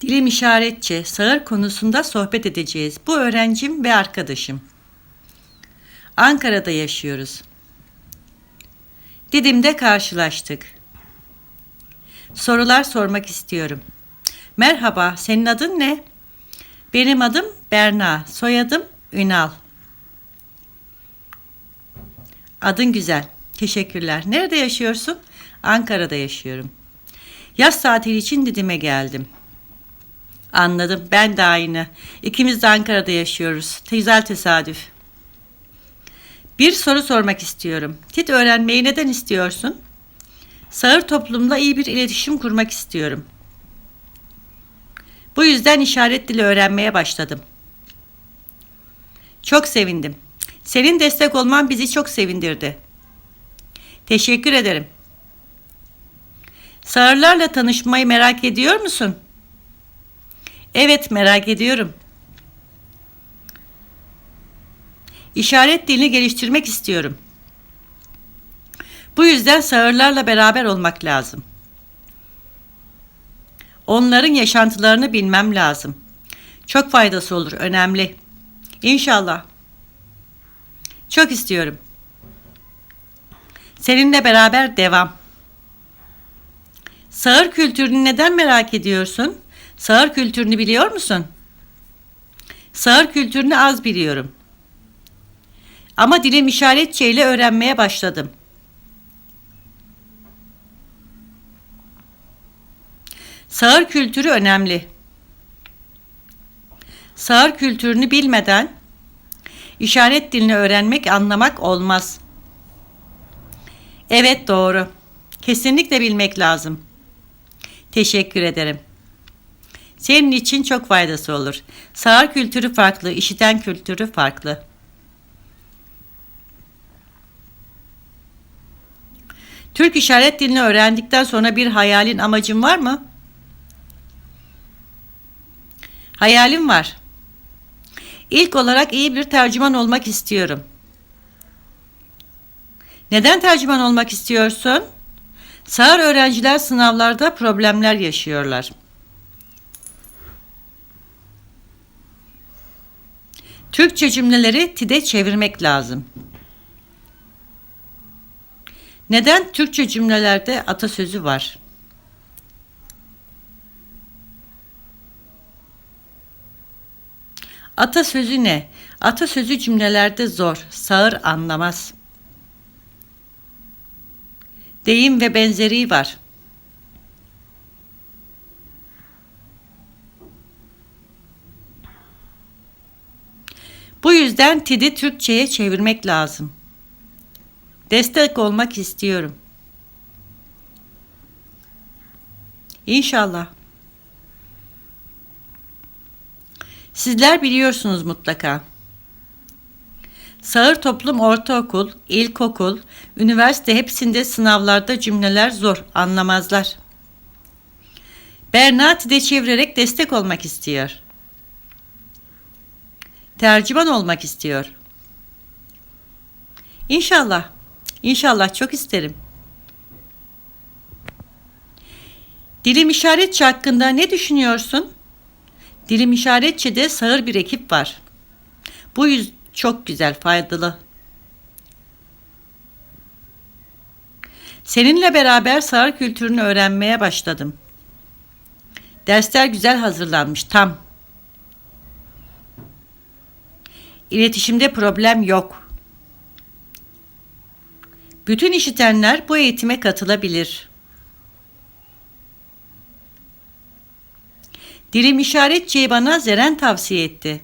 Dilim işaretçi, sağır konusunda sohbet edeceğiz. Bu öğrencim ve arkadaşım. Ankara'da yaşıyoruz. Didim'de karşılaştık. Sorular sormak istiyorum. Merhaba, senin adın ne? Benim adım Berna, soyadım Ünal. Adın güzel. Teşekkürler. Nerede yaşıyorsun? Ankara'da yaşıyorum. Yaz tatili için Didim'e geldim. Anladım. Ben de aynı. İkimiz de Ankara'da yaşıyoruz. Güzel tesadüf. Bir soru sormak istiyorum. Tit öğrenmeyi neden istiyorsun? Sağır toplumla iyi bir iletişim kurmak istiyorum. Bu yüzden işaret dili öğrenmeye başladım. Çok sevindim. Senin destek olman bizi çok sevindirdi. Teşekkür ederim. Sağırlarla tanışmayı merak ediyor musun? Evet merak ediyorum. İşaret dilini geliştirmek istiyorum. Bu yüzden sağırlarla beraber olmak lazım. Onların yaşantılarını bilmem lazım. Çok faydası olur, önemli. İnşallah. Çok istiyorum. Seninle beraber devam. Sağır kültürünü neden merak ediyorsun? Sağır kültürünü biliyor musun? Sağır kültürünü az biliyorum. Ama dilim işaretçe ile öğrenmeye başladım. Sağır kültürü önemli. Sağır kültürünü bilmeden işaret dilini öğrenmek, anlamak olmaz. Evet doğru. Kesinlikle bilmek lazım. Teşekkür ederim. Senin için çok faydası olur. Sağır kültürü farklı, işiten kültürü farklı. Türk işaret dilini öğrendikten sonra bir hayalin, amacın var mı? Hayalim var. İlk olarak iyi bir tercüman olmak istiyorum. Neden tercüman olmak istiyorsun? Sağır öğrenciler sınavlarda problemler yaşıyorlar. Türkçe cümleleri TİD'e çevirmek lazım. Neden Türkçe cümlelerde atasözü var? Atasözü ne? Atasözü cümlelerde zor, sağır anlamaz. Deyim ve benzeri var. Bu yüzden TİD'i Türkçe'ye çevirmek lazım. Destek olmak istiyorum. İnşallah. Sizler biliyorsunuz mutlaka. Sağır toplum ortaokul, ilkokul, üniversite hepsinde sınavlarda cümleler zor, anlamazlar. Bernat de çevirerek destek olmak istiyor. Tercüman olmak istiyor. İnşallah. İnşallah çok isterim. Dilim işaretçi hakkında ne düşünüyorsun? Dilim işaretçide sağır bir ekip var. Bu yüz çok güzel, faydalı. Seninle beraber sağır kültürünü öğrenmeye başladım. Dersler güzel hazırlanmış, tam. İletişimde problem yok. Bütün işitenler bu eğitime katılabilir. Dilim işaretçiyi bana Zeren tavsiye etti.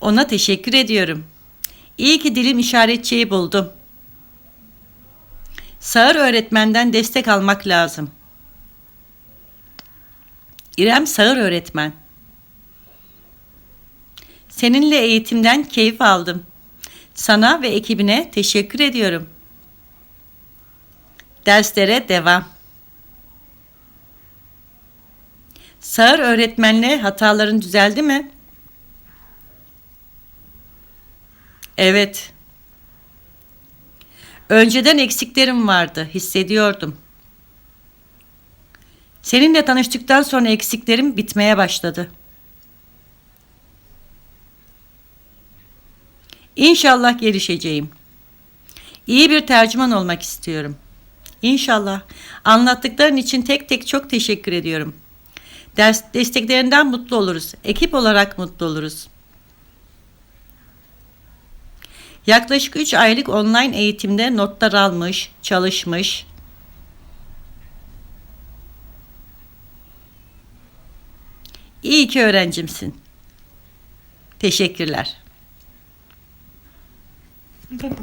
Ona teşekkür ediyorum. İyi ki dilim işaretçiyi buldum. Sağır öğretmenden destek almak lazım. İrem Sağır öğretmen. Seninle eğitimden keyif aldım. Sana ve ekibine teşekkür ediyorum. Derslere devam. Sağır öğretmenle hataların düzeldi mi? Evet. Önceden eksiklerim vardı, hissediyordum. Seninle tanıştıktan sonra eksiklerim bitmeye başladı. İnşallah gelişeceğim. İyi bir tercüman olmak istiyorum. İnşallah. Anlattıkların için tek tek çok teşekkür ediyorum. Ders desteklerinden mutlu oluruz. Ekip olarak mutlu oluruz. Yaklaşık 3 aylık online eğitimde notlar almış, çalışmış. İyi ki öğrencimsin. Teşekkürler. 괜찮아.